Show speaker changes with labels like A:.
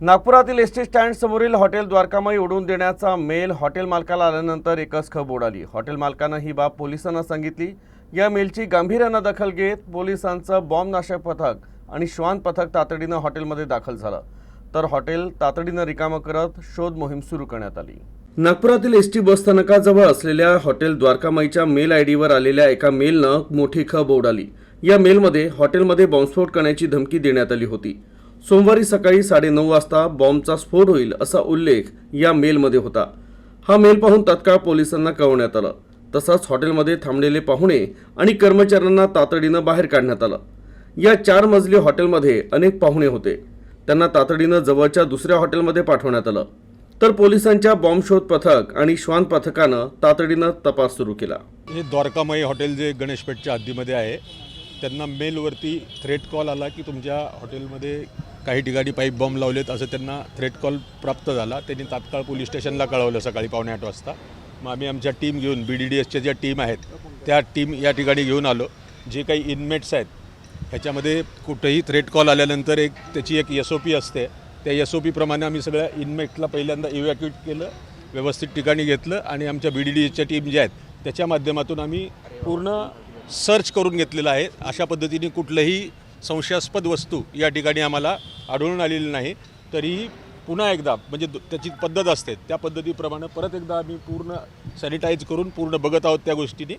A: नागपुरातील S T stand समोरील hotel Dwarkamai उडवून देण्याचा मेल हॉटेल मालकाला आल्यानंतर एकच खब उडाली. हॉटेल मालकानं ही बाब पोलिसांना सांगितली. या मेलची गांभीर्यानं दखल घेत पोलिसांचं बॉम्बनाशक पथक आणि श्वान पथक तातडीनं हॉटेलमध्ये दाखल झालं. तर हॉटेल तातडीनं रिकामं करत शोध मोहीम सुरू करण्यात आली. नागपुरातील एस टी बसस्थानकाजवळ असलेल्या हॉटेल द्वारकामाईच्या मेल आय डीवर आलेल्या एका मेलनं मोठी खब उडाली. या मेलमध्ये हॉटेलमध्ये बॉम्बस्फोट करण्याची धमकी देण्यात आली होती. सोमवारी सकाळी साडेनऊ वाजता बॉम्बचा स्फोट होईल असा उल्लेख या मेलमध्ये होता. हा मेल पाहून तत्काळ पोलिसांना कळवण्यात आलं. तसंच हॉटेलमध्ये थांबलेले पाहुणे आणि कर्मचाऱ्यांना तातडीनं बाहेर काढण्यात आलं. या चार मजली हॉटेलमध्ये अनेक पाहुणे होते. त्यांना तातडीनं जवळच्या दुसऱ्या हॉटेलमध्ये पाठवण्यात आलं. तर पोलिसांच्या बॉम्ब शोध पथक आणि श्वान पथकानं तातडीनं तपास सुरू केला.
B: हे द्वारकामाई हॉटेल जे गणेशपेठच्या हद्दीमध्ये आहे त्यांना मेलवरती थ्रेट कॉल आला की तुमच्या हॉटेलमध्ये काही ठिकाणी पाईप बॉम्ब लावलेत असं त्यांना थ्रेट कॉल प्राप्त झाला. त्यांनी तात्काळ पोलीस स्टेशनला कळवलं सकाळी पावणे आठ वाजता. मग आम्ही आमच्या टीम घेऊन बी डी डी एसच्या ज्या टीम आहेत त्या टीम या ठिकाणी घेऊन आलो. जे काही इनमेट्स आहेत ह्याच्यामध्ये कुठेही थ्रेट कॉल आल्यानंतर एक त्याची एक एस ओ पी असते. त्या एस ओ पीप्रमाणे आम्ही सगळ्या इनमेटला पहिल्यांदा इव्हॅक्युएट केलं व्यवस्थित ठिकाणी घेतलं आणि आमच्या बी डी डी एसच्या टीम ज्या आहेत त्याच्या माध्यमातून आम्ही पूर्ण सर्च करून घेतलेलं आहे. अशा पद्धतीने कुठलंही संशयास्पद वस्तू या ठिकाणी आम्हाला आढळून आलेली नाही. तरीही पुन्हा एकदा म्हणजे त्याची पद्धत असते. त्या पद्धतीप्रमाणे परत एकदा आम्ही पूर्ण सॅनिटाईज करून पूर्ण बघत आहोत त्या गोष्टीने.